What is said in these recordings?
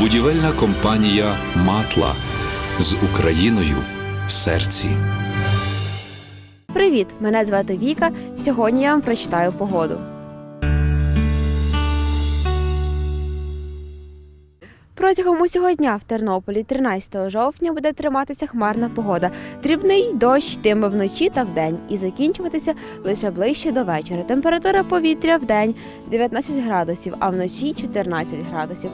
Будівельна компанія Матла з Україною в серці. Привіт! Мене звати Віка. Сьогодні я вам прочитаю погоду. Протягом усього дня в Тернополі 13 жовтня буде триматися хмарна погода. Дрібний дощ тиме вночі та вдень і закінчуватися лише ближче до вечора. Температура повітря в день 19 градусів, а вночі 14 градусів.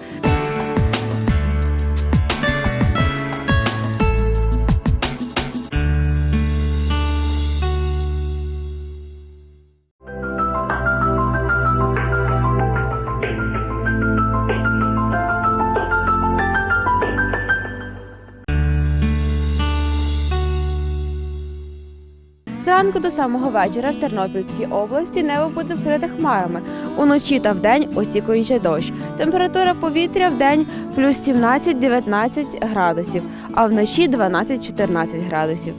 Зранку до самого вечора в Тернопільській області небо буде вкрите хмарами. Уночі та вдень очікуючи дощ. Температура повітря в день плюс 17-19 градусів, а вночі 12-14 градусів.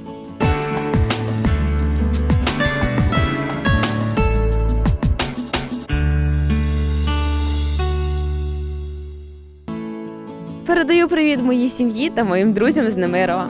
Передаю привіт моїй сім'ї та моїм друзям з Немирова.